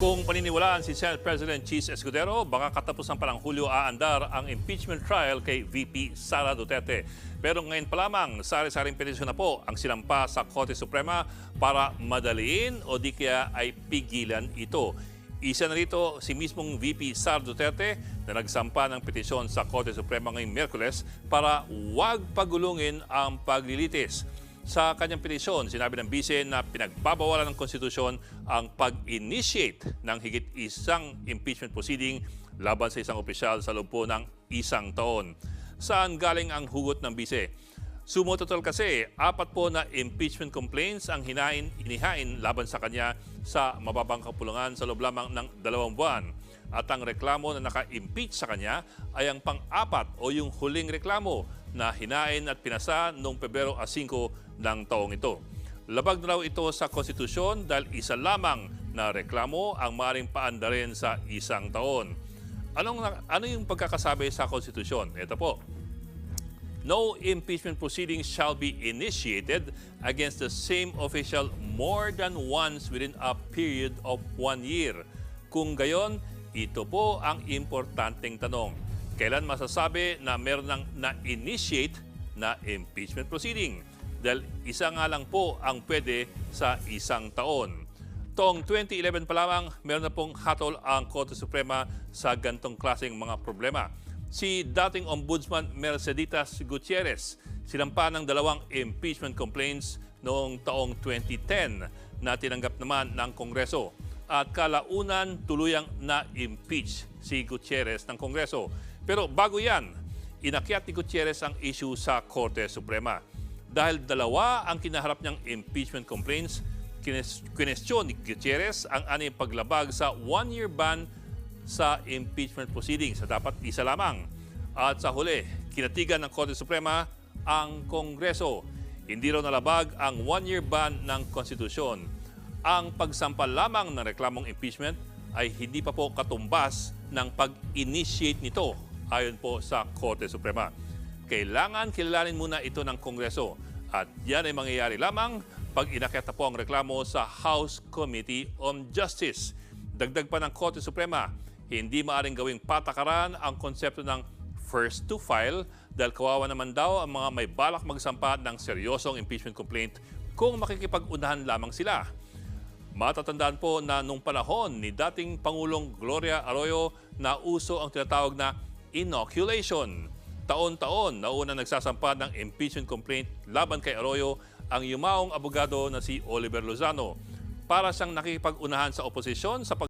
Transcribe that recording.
Kung paniniwalaan si Senate President Cheese Escudero, baka katapusan pa ng Hulyo aandar ang impeachment trial kay VP Sara Duterte. Pero ngayon pa lamang, sari-saring petisyon na po ang sinampa sa Korte Suprema para madaliin o di kaya ay pigilan ito. Isa na rito si mismong VP Sara Duterte na nagsampa ng petisyon sa Korte Suprema ngayong Merkules para huwag pagulungin ang paglilitis. Sa kanyang petisyon, sinabi ng bise na pinagbabawalan ng konstitusyon ang pag-initiate ng higit isang impeachment proceeding laban sa isang opisyal sa loob po ng isang taon. Saan galing ang hugot ng bise? Sumototol kasi, apat po na impeachment complaints ang hinain, inihain laban sa kanya sa mababang kapulungan sa loob lamang ng dalawang buwan. At ang reklamo na naka-impeach sa kanya ay ang pang-apat o yung huling reklamo na hinain at pinasa noong Pebrero 5 ng taong ito. Labag na raw ito sa konstitusyon dahil isa lamang na reklamo ang maring paandarin sa isang taon. Anong, ano yung pagkakasabi sa konstitusyon? Ito po. No impeachment proceedings shall be initiated against the same official more than once within a period of one year. Kung gayon, ito po ang importanteng tanong. Kailan masasabi na meron ng na-initiate na impeachment proceeding? Dahil isa nga lang po ang pwede sa isang taon. Taong 2011 pa lamang, meron na pong hatol ang Korte Suprema sa gantong klaseng mga problema. Si dating Ombudsman Merceditas Gutierrez, sinampa ng dalawang impeachment complaints noong taong 2010 na tinanggap naman ng Kongreso. At kalaunan, tuluyang na-impeach si Gutierrez ng Kongreso. Pero bago yan, inakyat ni Gutierrez ang issue sa Korte Suprema. Dahil dalawa ang kinaharap niyang impeachment complaints, kines- kinestyon ni Gutierrez ang anong paglabag sa one-year ban sa impeachment proceedings sa dapat isa lamang. At sa huli, kinatigan ng Korte Suprema ang Kongreso. Hindi raw nalabag ang one-year ban ng konstitusyon. Ang pagsampal lamang ng reklamong impeachment ay hindi pa po katumbas ng pag-initiate nito ayon po sa Korte Suprema. Kailangan kilalanin muna ito ng Kongreso at yan ay mangyayari lamang pag inakyat na po ang reklamo sa House Committee on Justice. Dagdag pa ng Korte Suprema, hindi maaring gawing patakaran ang konsepto ng first to file dahil kawawa naman daw ang mga may balak magsampa ng seryosong impeachment complaint kung makikipag-unahan lamang sila. Matatandaan po na nung panahon ni dating Pangulong Gloria Arroyo na uso ang tinatawag na inoculation. Taon-taon nauna nagsasampa ng impeachment complaint laban kay Arroyo ang yumaong abogado na si Oliver Lozano para siyang nakikipag-unahan sa oposisyon sa pag